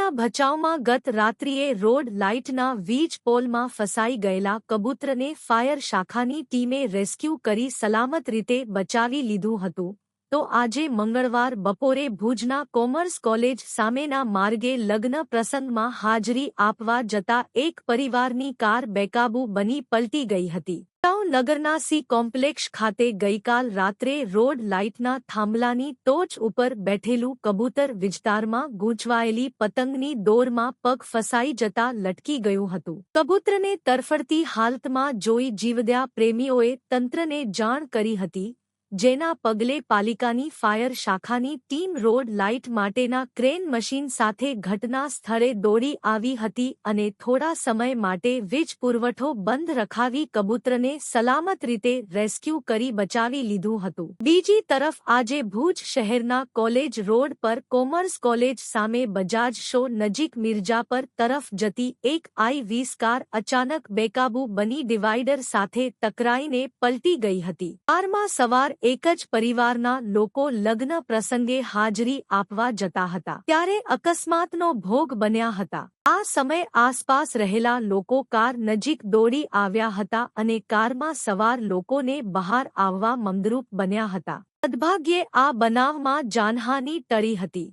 કચ્છના ભચાઉમાં ગત રાત્રિએ રોડ લાઇટના વીજ પોલમાં ફસાઈ ગયેલા કબૂતરને ફાયર શાખાની ટીમે રેસ્ક્યુ કરી સલામત રીતે બચાવી લીધું હતું. તો આજે મંગળવાર બપોરે ભુજના કોમર્સ કોલેજ સામેના માર્ગે લગ્ન પ્રસંગમાં હાજરી આપવા જતા એક પરિવારની કાર બેકાબુ બની પલટી ગઈ હતી. નગરના સી કોમ્પ્લેક્ષ ખાતે ગઈકાલ રાત્રે રોડ લાઇટના થાંભલાની ટોચ ઉપર બેઠેલું કબૂતર વિસ્તારમાં ગૂંચવાયેલી પતંગની દોરમાં પગ ફસાઈ જતા લટકી ગયું હતું. કબૂતરને તરફડતી હાલતમાં જોઈ જીવદ્યા પ્રેમીઓએ તંત્રને જાણ કરી હતી જેના પગલે પાલિકાની ફાયર શાખાની ટીમ રોડ લાઇટ માટેના ક્રેન મશીન સાથે ઘટના સ્થળે દોડી આવી હતી અને થોડા સમય માટે વીજ પુરવઠો બંધ રખાવી કબૂતરને સલામત રીતે રેસ્ક્યુ કરી બચાવી લીધું હતું. બીજી તરફ આજે ભુજ શહેરના કોલેજ રોડ પર કોમર્સ કોલેજ સામે બજાજ શો નજીક મિર્જાપર તરફ જતી એક આઈ વીસ કાર અચાનક બેકાબુ બની ડિવાઈડર સાથે ટકરાઈને પલટી ગઈ હતી. કારમાં સવાર એક જ પરિવારના લોકો લગ્ન પ્રસંગે હાજરી આપવા જતા હતા. ત્યારે અકસ્માતનો ભોગ બન્યા હતા. આ સમય આસપાસ રહેલા લોકો કાર નજીક દોડી આવ્યા હતા અને કારમાં સવાર લોકોને બહાર આવવા મમદરૂપ બન્યા હતા. સદભાગ્યે આ બનાવમાં જાનહાની ટળી હતી.